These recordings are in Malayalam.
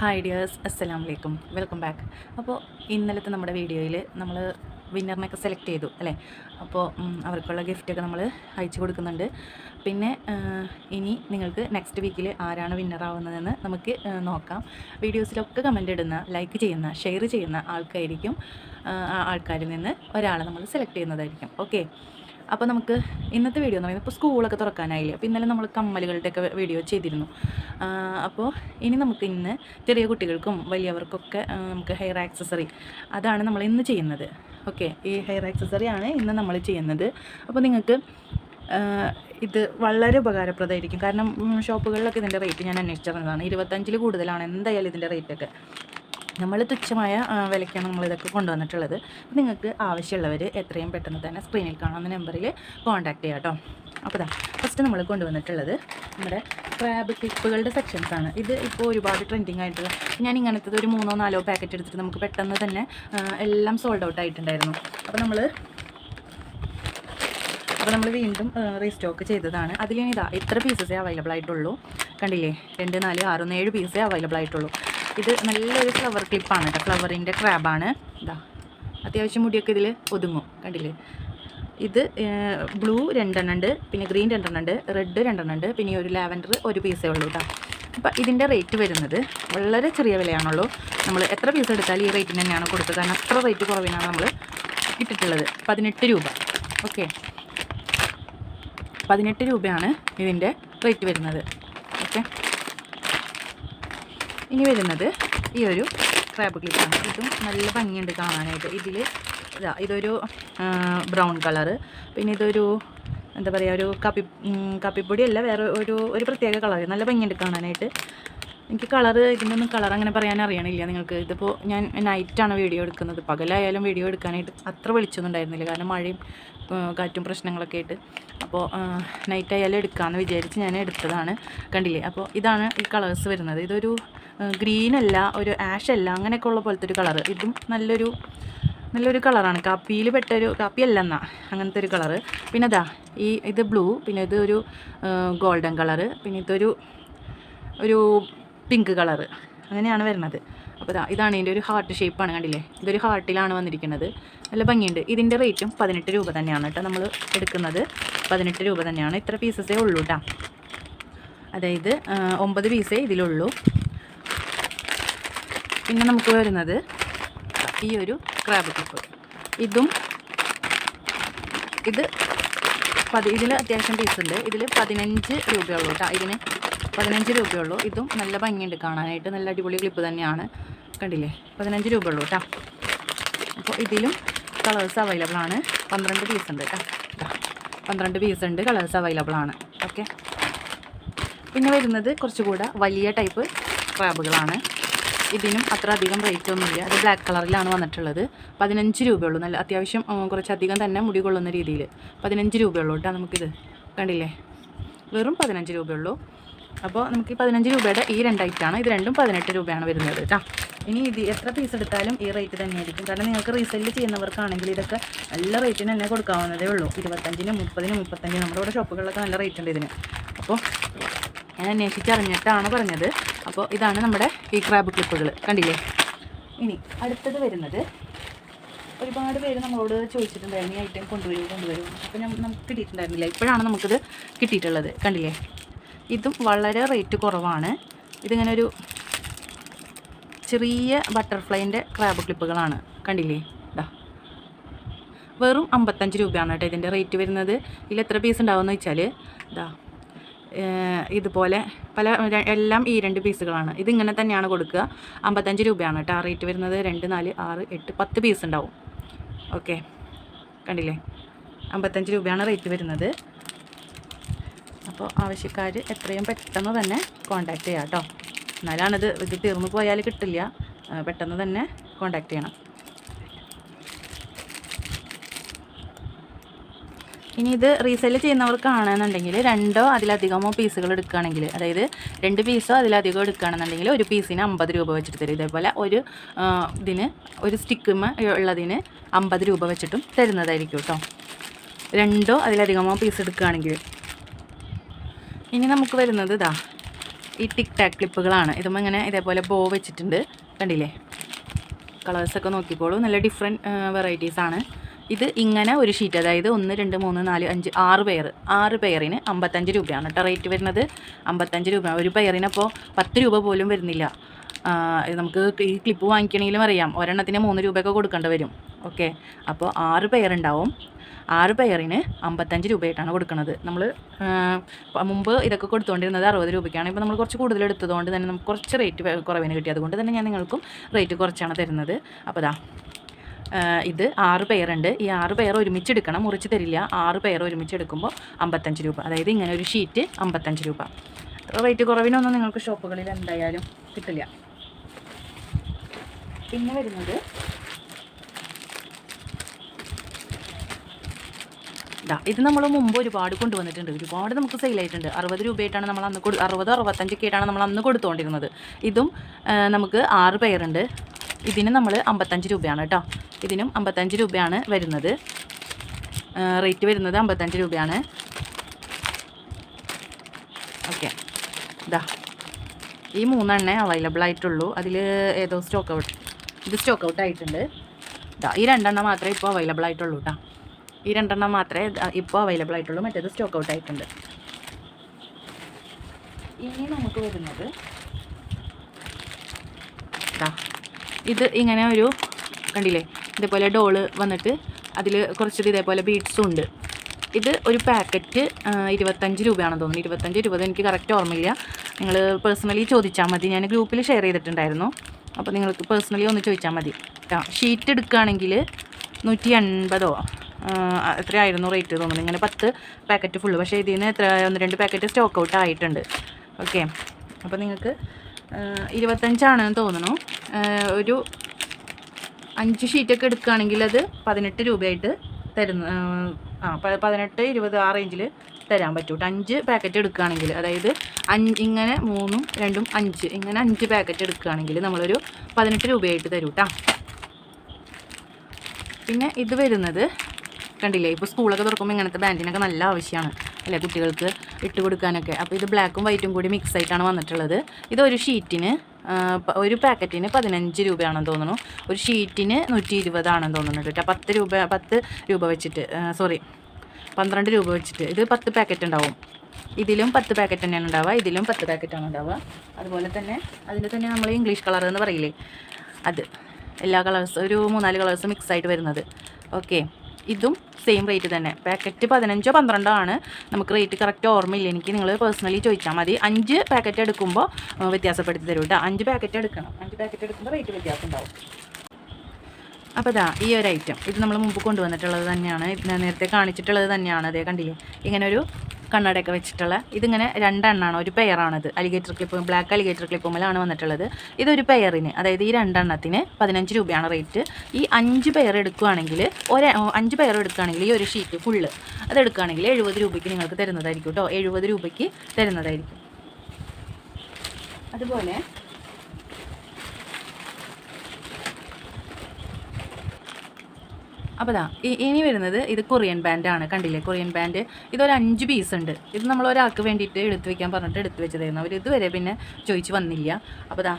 ഹായ് ഡിയേഴ്സ് അസ്സലാം വലൈക്കും വെൽക്കം ബാക്ക് അപ്പോൾ ഇന്നലത്തെ നമ്മുടെ വീഡിയോയിൽ നമ്മൾ വിന്നറിനൊക്കെ സെലക്ട് ചെയ്തു അല്ലേ? അപ്പോൾ അവർക്കുള്ള ഗിഫ്റ്റൊക്കെ നമ്മൾ അയച്ചു കൊടുക്കുന്നുണ്ട്. പിന്നെ ഇനി നിങ്ങൾക്ക് നെക്സ്റ്റ് വീക്കിൽ ആരാണ് വിന്നറാവുന്നതെന്ന് നമുക്ക് നോക്കാം. വീഡിയോസിലൊക്കെ കമന്റ് ഇടുന്ന ലൈക്ക് ചെയ്യുന്ന ഷെയർ ചെയ്യുന്ന ആൾക്കായിരിക്കും ആൾക്കാരിൽ നിന്ന് ഒരാളെ നമ്മൾ സെലക്ട് ചെയ്യുന്നതായിരിക്കും. ഓക്കെ അപ്പോൾ നമുക്ക് ഇന്നത്തെ വീഡിയോ എന്ന് പറയുന്നത് ഇപ്പോൾ സ്കൂളൊക്കെ തുറക്കാനായില്ലേ? അപ്പോൾ ഇന്നലെ നമ്മൾ കമ്മലുകളുടെയൊക്കെ വീഡിയോ ചെയ്തിരുന്നു. അപ്പോൾ ഇനി നമുക്ക് ഇന്ന് ചെറിയ കുട്ടികൾക്കും വലിയവർക്കൊക്കെ നമുക്ക് ഹെയർ ആക്സസറി അതാണ് നമ്മൾ ഇന്ന് ചെയ്യുന്നത്. ഓക്കെ ഈ ഹെയർ ആക്സസറി ആണ് ഇന്ന് നമ്മൾ ചെയ്യുന്നത്. അപ്പോൾ നിങ്ങൾക്ക് ഇത് വളരെ ഉപകാരപ്രദമായിരിക്കും. കാരണം ഷോപ്പുകളിലൊക്കെ ഇതിന്റെ റേറ്റ് ഞാൻ അന്വേഷിച്ചിരുന്നതാണ് ഇരുപത്തഞ്ചിൽ കൂടുതലാണ്. എന്തായാലും ഇതിന്റെ റേറ്റൊക്കെ നമ്മൾ തുച്ഛമായ വിലയ്ക്കാണ് നമ്മൾ ഇതൊക്കെ കൊണ്ടുവന്നിട്ടുള്ളത്. നിങ്ങൾക്ക് ആവശ്യമുള്ളവർ എത്രയും പെട്ടെന്ന് തന്നെ സ്ക്രീനിൽ കാണുന്ന നമ്പറിൽ കോൺടാക്ട് ചെയ്യാം കേട്ടോ. അപ്പോൾ ഇതാ ഫസ്റ്റ് നമ്മൾ കൊണ്ടുവന്നിട്ടുള്ളത് നമ്മുടെ ക്രാബ് ക്ലിപ്പുകളുടെ സെക്ഷൻസ് ആണ്. ഇത് ഇപ്പോൾ ഒരുപാട് ട്രെൻഡിങ് ആയിട്ടുള്ള ഞാൻ ഇങ്ങനത്തത് ഒരു മൂന്നോ നാലോ പാക്കറ്റ് എടുത്തിട്ട് നമുക്ക് പെട്ടെന്ന് തന്നെ എല്ലാം സോൾഡ് ഔട്ട് ആയിട്ടുണ്ടായിരുന്നു. അപ്പോൾ നമ്മൾ അപ്പോൾ നമ്മൾ വീണ്ടും റീസ്റ്റോക്ക് ചെയ്തതാണ്. അതിലിനി ഇതാ ഇത്ര പീസസേ അവൈലബിൾ ആയിട്ടുള്ളൂ. കണ്ടില്ലേ? രണ്ട് നാല് ആറ് ഒന്ന് ഏഴ് പീസേ അവൈലബിൾ ആയിട്ടുള്ളൂ. ഇത് നല്ലൊരു ഫ്ലവർ ക്ലിപ്പാണ് കേട്ടോ ഫ്ലവറിന്റെ ക്രാബാണ് ഇതാ അത്യാവശ്യം മുടിയൊക്കെ ഇതിൽ ഒതുങ്ങും കണ്ടില്ലേ? ഇത് ബ്ലൂ രണ്ടെണ്ണം ഉണ്ട് പിന്നെ ഗ്രീൻ രണ്ടെണ്ണം ഉണ്ട് റെഡ് രണ്ടെണ്ണം ഉണ്ട് പിന്നെ ഒരു ലാവൻഡർ ഒരു പീസേ ഉള്ളൂ കേട്ടോ അപ്പോൾ ഇതിന്റെ റേറ്റ് വരുന്നത് വളരെ ചെറിയ വിലയാണുള്ളൂ. നമ്മൾ എത്ര പീസ് എടുത്താലും ഈ റേറ്റിന് തന്നെയാണ് കൊടുത്തത് കാരണം അത്ര റേറ്റ് കുറവിനാണ് നമ്മൾ ഇട്ടിട്ടുള്ളത്. പതിനെട്ട് രൂപ. ഓക്കെ പതിനെട്ട് രൂപയാണ് ഇതിന്റെ റേറ്റ് വരുന്നത്. ഓക്കെ ഇനി വരുന്നത് ഈ ഒരു ക്രാബ് ക്ലിപ്പാണ് ഇതും നല്ല ഭംഗിയുണ്ട് കാണാനായിട്ട്. ഇതിൽ ഇതാ ഇതൊരു ബ്രൗൺ കളറ് പിന്നെ ഇതൊരു എന്താ പറയുക ഒരു കപ്പി കാപ്പിപ്പൊടിയല്ല വേറെ ഒരു ഒരു പ്രത്യേക കളർ നല്ല ഭംഗിയുണ്ട് കാണാനായിട്ട്. എനിക്ക് കളറ് ഇതിനൊന്നും കളർ അങ്ങനെ പറയാൻ അറിയണില്ല നിങ്ങൾക്ക്. ഇതിപ്പോൾ ഞാൻ നൈറ്റാണ് വീഡിയോ എടുക്കുന്നത്. പകലായാലും വീഡിയോ എടുക്കാനായിട്ട് അത്ര വെളിച്ചൊന്നും ഉണ്ടായിരുന്നില്ല. കാരണം മഴയും കാറ്റും പ്രശ്നങ്ങളൊക്കെ ആയിട്ട്. അപ്പോൾ നൈറ്റ് ആയാലും എടുക്കാമെന്ന് വിചാരിച്ച് ഞാൻ എടുത്തതാണ്. കണ്ടില്ലേ? അപ്പോൾ ഇതാണ് ഈ കളേഴ്സ് വരുന്നത്. ഇതൊരു ഗ്രീൻ അല്ല ഒരു ആഷ് അല്ല അങ്ങനെയൊക്കെ ഉള്ള പോലത്തെ ഒരു കളറ് ഇതും നല്ലൊരു നല്ലൊരു കളറാണ് കാപ്പിയിൽ പെട്ടൊരു കാപ്പി അല്ല എന്നാ അങ്ങനത്തെ ഒരു കളറ് പിന്നെ അതാ ഈ ഇത് ബ്ലൂ പിന്നെ ഇത് ഒരു ഗോൾഡൻ കളറ് പിന്നെ ഇതൊരു ഒരു പിങ്ക് കളറ് അങ്ങനെയാണ് വരുന്നത്. അപ്പോൾ ഇതാ ഇതാണ് ഇതിന്റെ ഒരു ഹാർട്ട് ഷേപ്പാണ് കണ്ടില്ലേ? ഇതൊരു ഹാർട്ടിലാണ് വന്നിരിക്കുന്നത്. നല്ല ഭംഗിയുണ്ട്. ഇതിന്റെ റേറ്റും പതിനെട്ട് രൂപ തന്നെയാണ് കേട്ടോ നമ്മൾ എടുക്കുന്നത്. പതിനെട്ട് രൂപ തന്നെയാണ്. ഇത്ര പീസസേ ഉള്ളൂ കേട്ടോ അതായത് ഒമ്പത് പീസേ ഇതിലുള്ളൂ. പിന്നെ നമുക്ക് വരുന്നത് ഈ ഒരു ക്രാബ് ക്ലിപ്പ് ഇതും ഇത് പതി ഇതിൽ അത്യാവശ്യം പീസുണ്ട് ഇതിൽ പതിനഞ്ച് രൂപയുള്ളൂ കേട്ടോ. ഇതിന് പതിനഞ്ച് രൂപയുള്ളൂ ഇതും നല്ല ഭംഗിയുണ്ട് കാണാനായിട്ട്. നല്ല അടിപൊളി ക്ലിപ്പ് തന്നെയാണ്. കണ്ടില്ലേ? പതിനഞ്ച് രൂപയുള്ളൂ കേട്ടോ. അപ്പോൾ ഇതിലും കളേഴ്സ് അവൈലബിൾ ആണ്. പന്ത്രണ്ട് പീസ് ഉണ്ട് കേട്ടോ. പന്ത്രണ്ട് പീസ് ഉണ്ട്. കളേഴ്സ് അവൈലബിൾ ആണ്. ഓക്കെ? പിന്നെ വരുന്നത് കുറച്ചുകൂടെ വലിയ ടൈപ്പ് ക്രാബുകളാണ് ഇതിനും അത്ര അധികം റേറ്റ് ഒന്നുമില്ല. അത് ബ്ലാക്ക് കളറിലാണ് വന്നിട്ടുള്ളത്. പതിനഞ്ച് രൂപയുള്ളൂ. നല്ല അത്യാവശ്യം കുറച്ചധികം തന്നെ മുടി കൊള്ളുന്ന രീതിയിൽ പതിനഞ്ച് രൂപയുള്ളൂ കേട്ടോ നമുക്കിത്. കണ്ടില്ലേ? വെറും പതിനഞ്ച് രൂപയുള്ളൂ. അപ്പോൾ നമുക്ക് ഈ പതിനഞ്ച് രൂപയുടെ ഈ രണ്ടായിട്ടാണ് ഇത് രണ്ടും പതിനെട്ട് രൂപയാണ് വരുന്നത് കേട്ടോ. ഇനി ഇത് എത്ര പീസ് എടുത്താലും ഈ റേറ്റ് തന്നെയായിരിക്കും. കാരണം നിങ്ങൾക്ക് റീസെൽ ചെയ്യുന്നവർക്കാണെങ്കിൽ ഇതൊക്കെ നല്ല റേറ്റിന് തന്നെ കൊടുക്കാവുന്നതേ ഉള്ളൂ. ഇരുപത്തഞ്ചിന് മുപ്പതിന് മുപ്പത്തഞ്ചിന് നമ്മുടെ ഇവിടെ ഷോപ്പുകളിലൊക്കെ നല്ല റേറ്റ് ഉണ്ട് ഇതിന്. അപ്പോൾ ഞാൻ അന്വേഷിച്ചറിഞ്ഞിട്ടാണ് പറഞ്ഞത്. അപ്പോൾ ഇതാണ് നമ്മുടെ ഈ ക്രാബ് ക്ലിപ്പുകൾ കണ്ടില്ലേ? ഇനി അടുത്തത് വരുന്നത് ഒരുപാട് പേര് നമ്മളോട് ചോദിച്ചിട്ടുണ്ടായിരുന്നു ഈ ഐറ്റം കൊണ്ടുവരൂ കൊണ്ടുവരൂ. അപ്പോൾ നമുക്ക് കിട്ടിയിട്ടുണ്ടായിരുന്നില്ല. ഇപ്പോഴാണ് നമുക്കിത് കിട്ടിയിട്ടുള്ളത്. കണ്ടില്ലേ? ഇതും വളരെ റേറ്റ് കുറവാണ്. ഇതിങ്ങനെ ഒരു ചെറിയ ബട്ടർഫ്ലൈന്റെ ക്രാബ് ക്ലിപ്പുകളാണ് കണ്ടില്ലേ? ഇതാ വെറും അമ്പത്തഞ്ച് രൂപയാണ് കേട്ടോ ഇതിന്റെ റേറ്റ് വരുന്നത്. ഇതിൽ എത്ര പീസ് ഉണ്ടാവുമെന്ന് വെച്ചാൽ ഇതാ ഇതുപോലെ പല എല്ലാം ഈ രണ്ട് പീസുകളാണ്. ഇതിങ്ങനെ തന്നെയാണ് കൊടുക്കുക. അമ്പത്തഞ്ച് രൂപയാണ് കേട്ടോ. റേറ്റ് വരുന്നത് രണ്ട് നാല് ആറ് എട്ട് പത്ത് പീസ് ഉണ്ടാവും. ഓക്കെ. കണ്ടില്ലേ? അമ്പത്തഞ്ച് രൂപയാണ് റേറ്റ് വരുന്നത്. അപ്പോൾ ആവശ്യക്കാർ എത്രയും പെട്ടെന്ന് തന്നെ കോൺടാക്റ്റ് ചെയ്യാം കേട്ടോ. എന്നാലാണിത് ഇത് തീർന്നു പോയാൽ കിട്ടില്ല. പെട്ടെന്ന് തന്നെ കോൺടാക്റ്റ് ചെയ്യണം. ഇനി ഇത് റീസെൽ ചെയ്യുന്നവർക്കാണെന്നുണ്ടെങ്കിൽ രണ്ടോ അതിലധികമോ പീസുകൾ എടുക്കുകയാണെങ്കിൽ അതായത് രണ്ട് പീസോ അതിലധികമോ എടുക്കുകയാണെന്നുണ്ടെങ്കിൽ ഒരു പീസിന് അമ്പത് രൂപ വെച്ചിട്ട് തരും. ഇതേപോലെ ഒരു ഇതിന് ഒരു സ്റ്റിക്കുമ ഉള്ളതിന് അമ്പത് രൂപ വെച്ചിട്ടും തരുന്നതായിരിക്കും കേട്ടോ രണ്ടോ അതിലധികമോ പീസ് എടുക്കുകയാണെങ്കിൽ. ഇനി നമുക്ക് വരുന്നത് ഇതാ ഈ ടിക് ടാക് ക്ലിപ്പുകളാണ്. ഇതും ഇങ്ങനെ ഇതേപോലെ ബോ വെച്ചിട്ടുണ്ട്. കണ്ടില്ലേ? കളേഴ്സൊക്കെ നോക്കിക്കോളൂ. നല്ല ഡിഫറെന്റ് വെറൈറ്റീസാണ് ഇത് ഇങ്ങനെ ഒരു ഷീറ്റ് അതായത് ഒന്ന് രണ്ട് മൂന്ന് നാല് അഞ്ച് ആറ് പെയർ ആറ് പെയറിന് അമ്പത്തഞ്ച് രൂപയാണ് കേട്ടോ. റേറ്റ് വരുന്നത് അമ്പത്തഞ്ച് രൂപ. ഒരു പെയറിനപ്പോൾ പത്ത് രൂപ പോലും വരുന്നില്ല. ഇത് നമുക്ക് ഈ ക്ലിപ്പ് വാങ്ങിക്കണമെങ്കിലും അറിയാം. ഒരെണ്ണത്തിന് മൂന്ന് രൂപയൊക്കെ കൊടുക്കേണ്ടി വരും. ഓക്കെ അപ്പോൾ ആറ് പെയർ ഉണ്ടാവും. ആറ് പെയറിന് അമ്പത്തഞ്ച് രൂപയായിട്ടാണ് കൊടുക്കുന്നത് നമ്മൾ മുമ്പ് ഇതൊക്കെ കൊടുത്തുകൊണ്ടിരുന്നത് അറുപത് രൂപയ്ക്കാണ്. ഇപ്പോൾ നമ്മൾ കുറച്ച് കൂടുതൽ എടുത്തതുകൊണ്ട് തന്നെ നമുക്ക് കുറച്ച് റേറ്റ് കുറവിന് കിട്ടി. അതുകൊണ്ട് തന്നെ ഞാൻ നിങ്ങൾക്കും റേറ്റ് കുറച്ചാണ് തരുന്നത്. അപ്പോൾ ആ, ഇത് ആറ് പെയറുണ്ട്. ഈ ആറ് പെയർ ഒരുമിച്ച് എടുക്കണം മുറിച്ച് തരില്ല. ആറ് പെയർ ഒരുമിച്ച് എടുക്കുമ്പോൾ അമ്പത്തഞ്ച് രൂപ. അതായത് ഇങ്ങനെ ഒരു ഷീറ്റ് അമ്പത്തഞ്ച് രൂപ. റേറ്റ് കുറവിനൊന്നും നിങ്ങൾക്ക് ഷോപ്പുകളിൽ എന്തായാലും കിട്ടില്ല. പിന്നെ വരുന്നത് ഇത് നമ്മൾ മുമ്പ് ഒരുപാട് കൊണ്ടുവന്നിട്ടുണ്ട്. ഒരുപാട് നമുക്ക് സെയിലായിട്ടുണ്ട് അറുപത് രൂപയായിട്ടാണ് നമ്മൾ അന്ന് കൊടു അറുപത് അറുപത്തഞ്ചൊക്കെയായിട്ടാണ് നമ്മൾ അന്ന് കൊടുത്തുകൊണ്ടിരുന്നത് ഇതും നമുക്ക് ആറ് പേരുണ്ട് ഇതിന് നമ്മൾ അമ്പത്തഞ്ച് രൂപയാണ് കേട്ടോ. ഇതിനും അമ്പത്തഞ്ച് രൂപയാണ് വരുന്നത്. റേറ്റ് വരുന്നത് അമ്പത്തഞ്ച് രൂപയാണ്. ഓക്കെ. ഇതാ ഈ മൂന്നെണ്ണേ അവൈലബിൾ ആയിട്ടുള്ളൂ. അതിൽ ഏതോ സ്റ്റോക്ക് ഔട്ട് ഇത് സ്റ്റോക്ക് ഔട്ട് ആയിട്ടുണ്ട്. ഇതാ ഈ രണ്ടെണ്ണം മാത്രമേ ഇപ്പോൾ അവൈലബിൾ ആയിട്ടുള്ളൂ കേട്ടോ ഈ രണ്ടെണ്ണം മാത്രമേ ഇപ്പോൾ അവൈലബിൾ ആയിട്ടുള്ളൂ. മറ്റേത് സ്റ്റോക്ക് ഔട്ട് ആയിട്ടുണ്ട്. ഇനി നമുക്ക് വരുന്നത് ദാ. ഇത് ഇങ്ങനെ ഒരു കണ്ടില്ലേ? ഇതേപോലെ ഡോൾ വന്നിട്ട് അതിൽ കുറച്ചത് ഇതേപോലെ ബീഡ്സും ഉണ്ട്. ഇത് ഒരു പാക്കറ്റ് ഇരുപത്തഞ്ച് രൂപയാണെന്ന് തോന്നുന്നു. ഇരുപത്തഞ്ച് ഇരുപത് എനിക്ക് കറക്റ്റ് ഓർമ്മയില്ല. നിങ്ങൾ പേഴ്സണലി ചോദിച്ചാൽ മതി. ഞാൻ ഗ്രൂപ്പിൽ ഷെയർ ചെയ്തിട്ടുണ്ടായിരുന്നു. അപ്പോൾ നിങ്ങൾക്ക് പേഴ്സണലി ഒന്ന് ചോദിച്ചാൽ മതി. ഷീറ്റ് എടുക്കുകയാണെങ്കിൽ നൂറ്റി എൺപതോ എത്രയായിരുന്നു റേറ്റ് തോന്നുന്നു. ഇങ്ങനെ പത്ത് പാക്കറ്റ് ഫുള്ള് പക്ഷേ ഇതിൽ നിന്ന് എത്ര ഒന്ന് രണ്ട് പാക്കറ്റ് സ്റ്റോക്ക് ഔട്ട് ആയിട്ടുണ്ട്. ഓക്കെ അപ്പോൾ നിങ്ങൾക്ക് ഇരുപത്തഞ്ചാണെന്ന് തോന്നുന്നു. ഒരു അഞ്ച് ഷീറ്റൊക്കെ എടുക്കുകയാണെങ്കിൽ അത് പതിനെട്ട് രൂപയായിട്ട് തരുന്ന ആ, പതിനെട്ട് ഇരുപത് ആ റേഞ്ചിൽ തരാൻ പറ്റും അഞ്ച് പാക്കറ്റ് എടുക്കുകയാണെങ്കിൽ അതായത് അഞ്ച് ഇങ്ങനെ മൂന്നും രണ്ടും അഞ്ച് ഇങ്ങനെ അഞ്ച് പാക്കറ്റ് എടുക്കുകയാണെങ്കിൽ നമ്മളൊരു പതിനെട്ട് രൂപയായിട്ട് തരും കേട്ടോ. പിന്നെ ഇത് വരുന്നത് കണ്ടില്ലേ ഇപ്പോൾ സ്കൂളൊക്കെ തുറക്കുമ്പോൾ ഇങ്ങനത്തെ ബാൻഡിനൊക്കെ നല്ല ആവശ്യമാണ് അല്ലേ കുട്ടികൾക്ക് ഇട്ട് കൊടുക്കാനൊക്കെ. അപ്പോൾ ഇത് ബ്ലാക്കും വൈറ്റും കൂടി മിക്സ് ആയിട്ടാണ് വന്നിട്ടുള്ളത്. ഇത് ഒരു ഷീറ്റിന് ഒരു പാക്കറ്റിന് പതിനഞ്ച് രൂപയാണെന്ന് തോന്നുന്നു. ഒരു ഷീറ്റിന് നൂറ്റി ഇരുപതാണെന്ന് തോന്നുന്നുണ്ട് കേട്ടോ. പത്ത് രൂപ പത്ത് രൂപ വെച്ചിട്ട് സോറി പന്ത്രണ്ട് രൂപ വെച്ചിട്ട്. ഇത് പത്ത് പാക്കറ്റ് ഉണ്ടാവും. ഇതിലും പത്ത് പാക്കറ്റ് തന്നെയാണ് ഉണ്ടാവുക. ഇതിലും പത്ത് പാക്കറ്റാണ് ഉണ്ടാവുക. അതുപോലെ തന്നെ അതിന്റെ തന്നെ നമ്മൾ ഇംഗ്ലീഷ് കളർ എന്ന് പറയില്ലേ? അത്. എല്ലാ കളേഴ്സ് ഒരു മൂന്നാൽ കളേഴ്സ് മിക്സ് ആയിട്ട് വരുന്നത്. ഓക്കെ ഇതും സെയിം റേറ്റ് തന്നെ. പാക്കറ്റ് പതിനഞ്ചോ പന്ത്രണ്ടോ ആണ്. നമുക്ക് റേറ്റ് കറക്റ്റ് ഓർമ്മയില്ല? എനിക്ക് നിങ്ങൾ പേഴ്സണലി ചോദിച്ചാൽ മതി. അഞ്ച് പാക്കറ്റ് എടുക്കുമ്പോൾ വ്യത്യാസപ്പെടുത്തി തരും കേട്ടോ അഞ്ച് പാക്കറ്റ് എടുക്കണം. അഞ്ച് പാക്കറ്റ് എടുക്കുമ്പോൾ റേറ്റ് വ്യത്യാസം ഉണ്ടാവും അപ്പോൾ ഇതാ ഈ ഒരു ഐറ്റം ഇത് നമ്മൾ മുമ്പ് കൊണ്ടുവന്നിട്ടുള്ളത് തന്നെയാണ്. നേരത്തെ കാണിച്ചിട്ടുള്ളത് തന്നെയാണ്. അതേ കണ്ടില്ലേ? ഇങ്ങനൊരു കണ്ണടയൊക്കെ വെച്ചിട്ടുള്ള ഇതിങ്ങനെ രണ്ടെണ്ണമാണ് ഒരു പെയറാണിത് അലിഗേറ്റർ ക്ലിപ്പ് ബ്ലാക്ക് അലിഗേറ്റർ ക്ലിപ്പുമ്മലാണ് വന്നിട്ടുള്ളത്. ഇതൊരു പെയറിന് അതായത് ഈ രണ്ടെണ്ണത്തിന് പതിനഞ്ച് രൂപയാണ് റേറ്റ് ഈ അഞ്ച് പെയർ എടുക്കുകയാണെങ്കിൽ ഒരു അഞ്ച് പെയർ എടുക്കുകയാണെങ്കിൽ ഈ ഒരു ഷീറ്റ് ഫുള്ള് അത് എടുക്കുകയാണെങ്കിൽ എഴുപത് രൂപയ്ക്ക് നിങ്ങൾക്ക് തരുന്നതായിരിക്കും കേട്ടോ എഴുപത് രൂപയ്ക്ക് തരുന്നതായിരിക്കും. അതുപോലെ അപ്പോൾ ദാ ഇനി വരുന്നത് ഇത് കൊറിയൻ ബാൻഡാണ് കണ്ടില്ലേ? കൊറിയൻ ബാൻഡ് ഇതൊരു അഞ്ച് പീസ് ഉണ്ട്. ഇത് നമ്മൾ ഒരാൾക്ക് വേണ്ടിയിട്ട് എടുത്ത് വെക്കാൻ പറഞ്ഞിട്ട് എടുത്ത് വെച്ചതായിരുന്നു. അവർ ഇതുവരെ പിന്നെ ചോദിച്ച് വന്നില്ല. അപ്പോൾ ദാ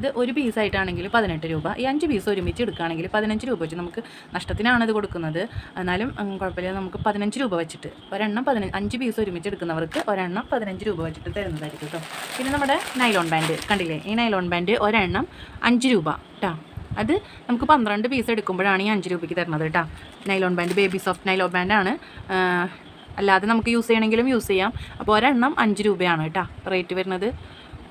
ഇത് ഒരു പീസായിട്ടാണെങ്കിൽ പതിനെട്ട് രൂപ. ഈ അഞ്ച് പീസ് ഒരുമിച്ച് എടുക്കുകയാണെങ്കിൽ പതിനഞ്ച് രൂപ വെച്ച് നമുക്ക് നഷ്ടത്തിനാണ് ഇത് കൊടുക്കുന്നത്. എന്നാലും കുഴപ്പമില്ല. നമുക്ക് പതിനഞ്ച് രൂപ വെച്ചിട്ട് ഒരെണ്ണം പതിനഞ്ച് അഞ്ച് പീസ് ഒരുമിച്ച് എടുക്കുന്നവർക്ക് ഒരെണ്ണം പതിനഞ്ച് രൂപ വെച്ചിട്ട് തരുന്നതായിരിക്കും കേട്ടോ പിന്നെ നമ്മുടെ നൈലോൺ ബാൻഡ് കണ്ടില്ലേ? ഈ നൈലോൺ ബാൻഡ് ഒരെണ്ണം അഞ്ച് രൂപ കേട്ടോ അത് നമുക്ക് പന്ത്രണ്ട് പീസ് എടുക്കുമ്പോഴാണ് ഈ അഞ്ച് രൂപയ്ക്ക് തരുന്നത് കേട്ടോ. Nylon band baby soft nylon ബാൻഡാണ് അല്ലാതെ നമുക്ക് യൂസ് ചെയ്യണമെങ്കിലും യൂസ് ചെയ്യാം. അപ്പോൾ ഒരെണ്ണം അഞ്ച് രൂപയാണ് കേട്ടോ. റേറ്റ് വരുന്നത്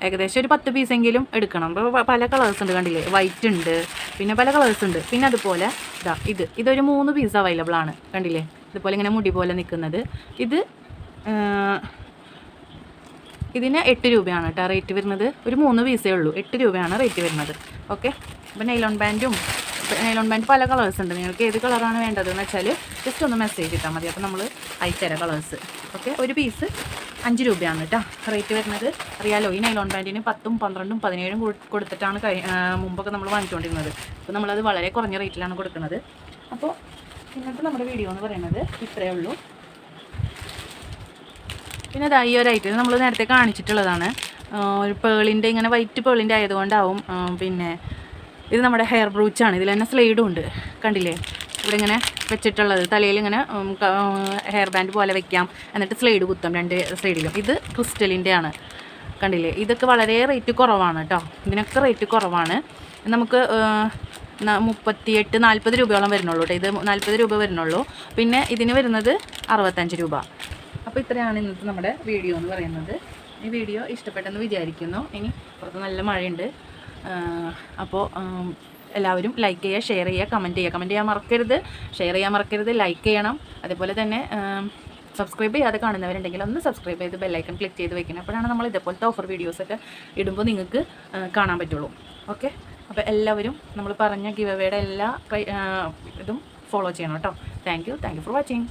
ഏകദേശം ഒരു പത്ത് പീസെങ്കിലും എടുക്കണം. അപ്പോൾ പല കളേഴ്സ് ഉണ്ട് കണ്ടില്ലേ? വൈറ്റ് ഉണ്ട് പിന്നെ പല കളേഴ്സ് ഉണ്ട്. പിന്നെ അതുപോലെ ഇതാ ഇത്. ഇതൊരു മൂന്ന് പീസ് അവൈലബിൾ ആണ് കണ്ടില്ലേ? ഇതുപോലെ ഇങ്ങനെ മുടി പോലെ നിൽക്കുന്നത്. ഇത് ഇതിന് എട്ട് രൂപയാണ് കേട്ടോ റേറ്റ് വരുന്നത്. ഒരു മൂന്ന് പീസേ ഉള്ളൂ. എട്ട് രൂപയാണ് റേറ്റ് വരുന്നത്. ഓക്കെ? അപ്പോൾ നൈലോൺ ബാൻഡും നൈലോൺ ബാൻഡ് പല കളേഴ്സ് ഉണ്ട്. നിങ്ങൾക്ക് ഏത് കളറാണ് വേണ്ടതെന്ന് വെച്ചാൽ ജസ്റ്റ് ഒന്ന് മെസ്സേജ് ഇട്ടാൽ മതി. അപ്പോൾ നമ്മൾ അയച്ചുതരാം കളേഴ്സ്. ഓക്കെ? ഒരു പീസ് അഞ്ച് രൂപയാണ് കേട്ടോ റേറ്റ് വരുന്നത്. അറിയാലോ ഈ നൈലോൺ ബാൻഡിന് പത്തും പന്ത്രണ്ടും പതിനേഴും കൊടു- കൊടുത്തിട്ടാണ് കഴി മുമ്പൊക്കെ നമ്മൾ വാങ്ങിച്ചുകൊണ്ടിരുന്നത് അപ്പോൾ നമ്മളത് വളരെ കുറഞ്ഞ റേറ്റിലാണ് കൊടുക്കുന്നത്. അപ്പോൾ ഇന്നത്തെ നമ്മുടെ വീഡിയോ എന്ന് പറയുന്നത് ഇത്രയേ ഉള്ളൂ. പിന്നെ അതാ ഒരു ഐറ്റം നമ്മൾ നേരത്തെ കാണിച്ചിട്ടുള്ളതാണ്. ഒരു പേളിന്റെ ഇങ്ങനെ വൈറ്റ് പേളിന്റെ ആയതുകൊണ്ടാവും പിന്നെ ഇത് നമ്മുടെ ഹെയർ ബ്രൂച്ചാണ് ഇതിൽ തന്നെ സ്ലൈഡും ഉണ്ട്. കണ്ടില്ലേ? ഇവിടെ ഇങ്ങനെ വെച്ചിട്ടുള്ളത്. തലയിൽ ഇങ്ങനെ ഹെയർ ബാൻഡ് പോലെ വെക്കാം. എന്നിട്ട് സ്ലൈഡ് കുത്താം രണ്ട് സൈഡിലും ഇത് ക്രിസ്റ്റലിന്റെ ആണ്. കണ്ടില്ലേ? ഇതൊക്കെ വളരെ റേറ്റ് കുറവാണ് കേട്ടോ ഇതിനൊക്കെ റേറ്റ് കുറവാണ്. നമുക്ക് മുപ്പത്തിയെട്ട് നാൽപ്പത് രൂപയോളം വരുന്നുള്ളൂ കേട്ടോ ഇത് നാൽപ്പത് രൂപ വരുന്നുള്ളൂ. പിന്നെ ഇതിന് വരുന്നത് അറുപത്തഞ്ച് രൂപ. അപ്പോൾ ഇത്രയാണ് ഇന്നത്തെ നമ്മുടെ വീഡിയോ എന്ന് പറയുന്നത്. ഈ വീഡിയോ ഇഷ്ടപ്പെട്ടെന്ന് വിചാരിക്കുന്നു. ഇനി പുറത്ത് നല്ല മഴയുണ്ട്. അപ്പോൾ എല്ലാവരും ലൈക്ക് ചെയ്യുക ഷെയർ ചെയ്യുക കമന്റ് ചെയ്യുക. കമന്റ് ചെയ്യാൻ മറക്കരുത്. ഷെയർ ചെയ്യാൻ മറക്കരുത്. ലൈക്ക് ചെയ്യണം. അതേപോലെ തന്നെ സബ്സ്ക്രൈബ് ചെയ്യാതെ കാണുന്നവരുണ്ടെങ്കിൽ ഒന്ന് സബ്സ്ക്രൈബ് ചെയ്ത് ബെല്ലൈക്കൺ ക്ലിക്ക് ചെയ്ത് വെക്കണം. അപ്പോഴാണ് നമ്മൾ ഇതേപോലത്തെ ഓഫർ വീഡിയോസൊക്കെ ഇടുമ്പോൾ നിങ്ങൾക്ക് കാണാൻ പറ്റുള്ളൂ. ഓക്കെ അപ്പോൾ എല്ലാവരും നമ്മൾ പറഞ്ഞ ഗിവ് എല്ലാ ഇതും ഫോളോ ചെയ്യണം കേട്ടോ. Thank you for watching